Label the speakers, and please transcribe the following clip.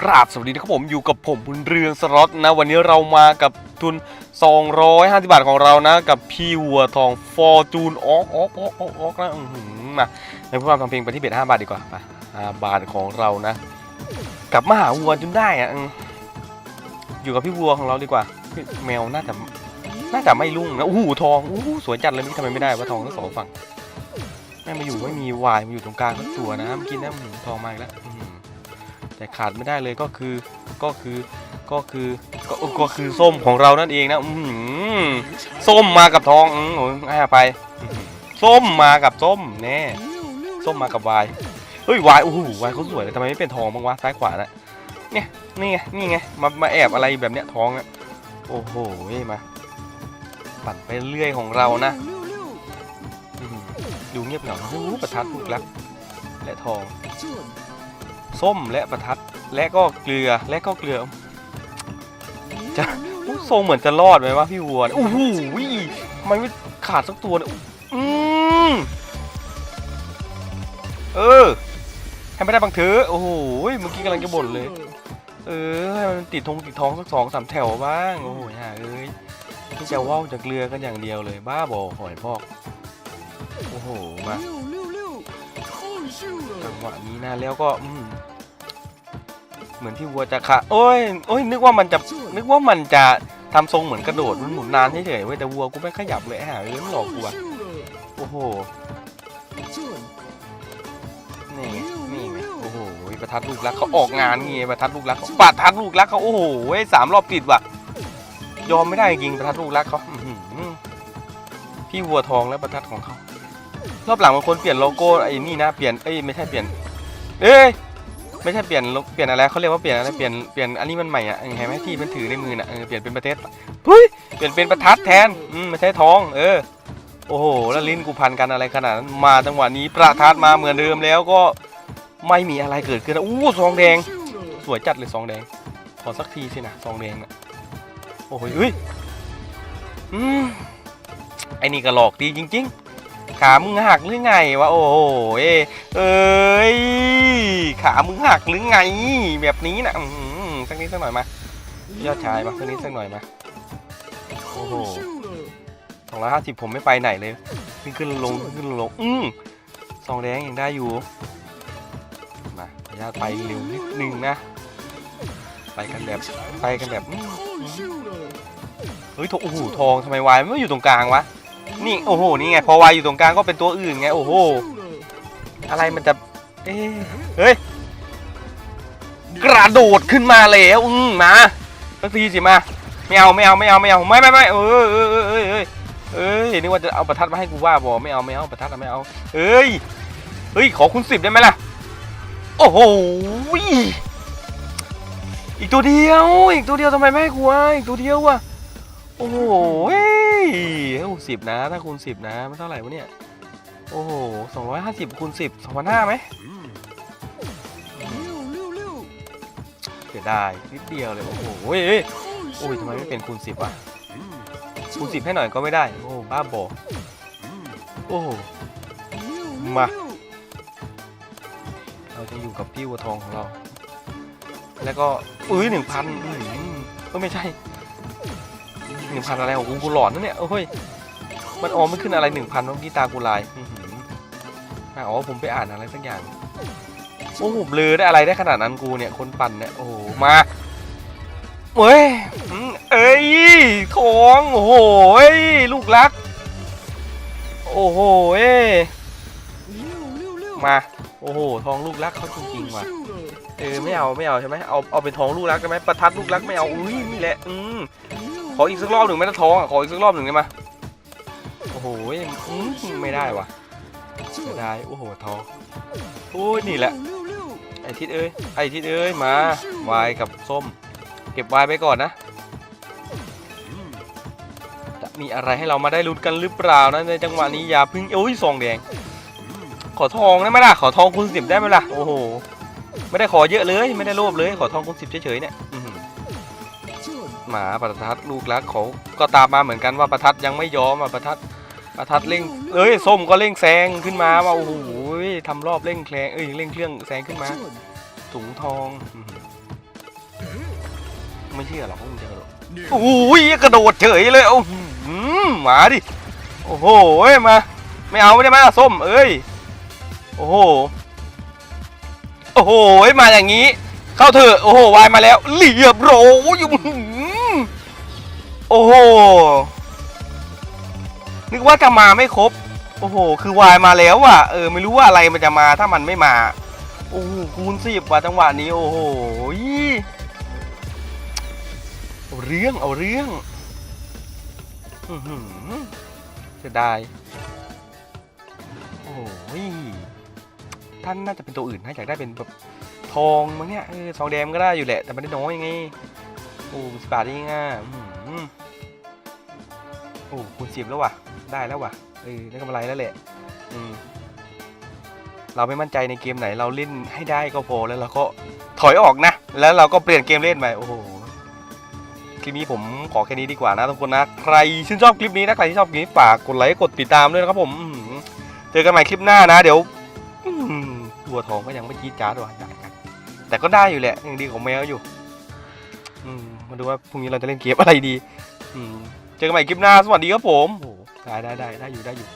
Speaker 1: กราบสวัสดีนะครับผมอยู่กับผมบุญเรืองสล็อตนะ วันนี้เรามากับทุน 250 บาทของเรานะ กับพี่วัวทองฟอร์จูนออกออกออกออกออกนะอื้อหือมาในเพื่อความทำเพลงไปที่เบ็ด5บาทดีกว่าไป5บาทของเรานะกลับมาหาวัวจนได้อะอยู่กับพี่วัวของเราดีกว่าแมวน่าจะน่าจะไม่รุ่งนะอู้หูทองอู้หูสวยจัดเลยนี่ทำไมไม่ได้ว่าทองทั้งสองฝั่งแม่มาอยู่ไม่มีวายมาอยู่ตรงกลางทั้งตัวนะเมื่อกี้นะอื้อหือทองมาอีกแล้ว แต่ขาดไม่ได้เลยก็คือก็คือก็คือก็ก็คือส้มของเรานั่นเองนะอืส้มมากับทองอือโอ้ยให้อภัยอื้อหือส้มมากับส้มแน่ส้มมากับวายเฮ้ยวายโอ้โหวายเขาสวยเลยทำไมไม่เป็นทองบ้างวะซ้ายขวานะเนี่ยนี่ไงนี่ไงมามาแอบอะไรแบบเนี้ยทองอะโอ้โหมาปั่นไปเรื่อยของเรานะดูเงียบเหงาโอ้ประทัดลูกรักและทอง ส้มและประทัดและก็เกลือและก็เกลือจะอุ๊ยทรงเหมือนจะรอดไหมวะพี่วัวเนี่ยโอ้โหทำไมไม่ขาดสักตัวเนี่ยอืมเออให้ไม่ได้บางเถอะโอ้โหเมื่อกี้กำลังจะบ่นเลย เออให้มันติดทงติดท้องสักสองสามแถวบ้างโอ้โหฮ่าเอ้ยที่จะว่าวจากเกลือกันอย่างเดียวเลย บ้าบอหอยพอกโอ้โหมา จังหวะนี้นะแล้วก็อืเหมือนที่วัวจะขะโอ้ยโอ้ยนึกว่ามันจะนึกว่ามันจะทำทรงเหมือนกระโดดมันหมุนนานเฉยๆเว้ยแต่วัวกูไม่ขยับเลยฮะเออมันหลอกกูอะโอ้โหนี่นี่ไงโอ้โหประทัดลูกรักเขาออกงานไงประทัดลูกรักเขาประทัดลูกรักเขาโอ้โหสามรอบติดว่ะยอมไม่ได้จริงประทัดลูกรักเขาพี่วัวทองและประทัดของเขา รอบหลังบางคนเปลี่ยนโลโก้ไอ้นี่นะเปลี่ยนเอ้ยไม่ใช่เปลี่ยน เอ้ยไม่ใช่เปลี่ยนเปลี่ยนอะไรเขาเรียกว่าเปลี่ยนอะไรเปลี่ยนเปลี่ยนอันนี้มันใหม่อะเห็นไหมที่มันถือในมือน่ะเออเปลี่ยนเป็นประเทศเฮ้ยเปลี่ยนเป็นประทัดแทนอืมไม่ใช่ทอง เออโอ้โหแล้วลิ้นกูพันกันอะไรขนาดนั้นมาจังหวะนี้ประทัดมาเหมือนเดิมแล้วก็ไม่มีอะไรเกิดขึ้นอู้ซองแดง สวยจัดเลยซองแดงขอสักทีสินะซองแดงน่ะโอ้โหเฮ้ยอืมไอ้นี่ก็หลอกดีจริง ๆ ขามึงหักหรือไงวะโอ้โหเอ้ยเอ้ยขามึงหักหรือไง แบบนี้นะอื้อหือสักนิดสักหน่อยมายอดชายมาสักนิดสักหน่อยมาโอ้โหสองร้อยห้าสิบผมไม่ไปไหนเลย ขึ้นขึ้นลงขึ้นลงอืมซองแดงยังได้อยู่มาขออนุญาตไปเร็วนิดนึงนะ ไปกันแบบไปกันแบบเฮ้ยโอ้โหทองทำไมวายไม่อยู่ตรงกลางวะ นี่โอ้โหนี่ไงพอวายอยู่ตรงกลางก็เป็นตัวอื่นไงโอ้โหอะไรมันจะเอ๊ะเฮ้ยกระโดดขึ้นมาแล้วอืมมาสักทีสิมาไม่เอาไม่เอาไม่เอาไม่เอาไม่ไม่ไม่เออเออเออเออเออเอ้ยนึกว่าจะเอาประทัดมาให้กูว่าบอไม่เอาไม่เอาประทัดไม่เอาเอ้ยเฮ้ยขอคุณสิบได้ไหมล่ะโอ้โหอีกตัวเดียว อีกตัวเดียวทำไมไม่ให้กูวะอีกตัวเดียววะโอ้โห เฮ้ยสิบนะ ถ้าคูณสิบนะมันเท่าไหร่วะเนี่ย โอ้โหสองร้อยห้าสิบคูณสิบสองพันห้าไหมเสียดายนิดเดียวเลย โอ้โหเฮ้ยโอ้ยทำไมไม่เป็นคูณสิบวะคูณสิบให้หน่อยก็ไม่ได้ โอ้บ้าบอโอ้มา เราจะอยู่กับพี่วัวทองของเรา แล้วก็ อุ้ยหนึ่งพันก็ไม่ใช่ หนึ่งพันอะไรของกูกูหลอนนะเนี่ยโอ้ยมันออมไม่ขึ้นอะไรหนึ่งพันเมื่อกี้ตากูลายอ๋อผมไปอ่านอะไรสักอย่างโอ้โหเบลอได้อะไรได้ขนาดนั้นกูเนี่ยคนปั่นเนี่ยโอ้โหมาเฮ้ยเอ้ยทองโอ้โหเอ้ยลูกรัก โอ้โหเอ้มาโอ้โหทองลูกรักเขาจริงๆว่ะเออไม่เอาไม่เอาใช่ไหมเอาเอาเป็นทองลูกรักได้ไหมประทัดลูกรักไม่เอาอุ้ยนี่แหละอืม ขออีกสักรอบหนึ่งไม่ต้องท้องอะขออีกสักรอบหนึ่งได้ไหมโอ้โหไม่ได้ว่ะไม่ได้โอ้โหท้องโอ้ยนี่แหละไอทิศเอ้ยไอทิศเอ้ยมาวายกับส้ม เก็บวายไปก่อนนะจะมีอะไรให้เรามาได้ลุ้นกันหรือเปล่านะในจังหวะนี้อย่าพึ่งโอ้ยซองแดง ขอทองได้ไหมล่ะขอทองคูณสิบได้ไหมล่ะโอ้โหไม่ได้ขอเยอะเลย ไม่ได้โลภเลย ขอทองคูณสิบเฉยๆเนี่ย หือหมาประทัดลูกรักเขาก็ตามมาเหมือนกันว่าประทัดยังไม่ยอมอะประทัดประทัดเร่งเอ้ยส้มก็เร่งแซงขึ้นมาว่าโอ้โหทำรอบเร่งแคลงเอ้ยเร่งเครื่องแซงขึ้นมาถุงทองอื้อหือไม่เชื่อหรอกว่ามึงจะกระโดดโอ้ยกระโดดเฉยเลยโอ้โหมาดิโอ้โหมา ไม่เอาไม่ได้มาส้มเอ้ยโอ้โหโอ้โหมาอย่างนี้ เข้าเถอะโอ้โหวายมาแล้วเรียบร้อยอยู่อื้อหือ โอ้โห นึกว่าจะมาไม่ครบ โอ้โห คือวายมาแล้วอะ เออ ไม่รู้ว่าอะไรมันจะมาถ้ามันไม่มา โอ้โห คูณสิบว่ะจังหวะนี้ โอ้โหเอาเรื่อง เอาเรื่องจะได้ โอ้โหท่านน่าจะเป็นตัวอื่นนะอยากได้เป็นแบบทองมั้งเนี่ย เออทองแดงก็ได้อยู่แหละ แต่มันได้น้อยไง โอ้สิบบาทนี่ง่ายอื้อ หือโอ้คูณสิบแล้วว่ะ ได้แล้วว่ะเออได้กำไรแล้วแหละอืมเราไม่มั่นใจในเกมไหนเราเล่นให้ได้ก็พอแล้วเราก็ถอยออกนะ แล้วเราก็เปลี่ยนเกมเล่นไปโอ้โหคลิปนี้ผมขอแค่นี้ดีกว่านะทุกคนนะ ใครชื่นชอบคลิปนี้นะใครที่ชอบคลิปนี้ฝากกดไลค์กดติดตามด้วยนะครับผมเจอกันใหม่คลิปหน้านะ เดี๋ยวหัวทองก็ยังไม่จี๊ดจ๊าดว่ะได้กันแต่ก็ได้อยู่แหละยังดีของแมวอยู่ อืมมาดูว่าพรุ่งนี้เราจะเล่นเกมอะไรดี อืมเจอกันใหม่คลิปหน้า สวัสดีครับผมโอ้โหได้ได้ได้ได้อยู่ได้อยู่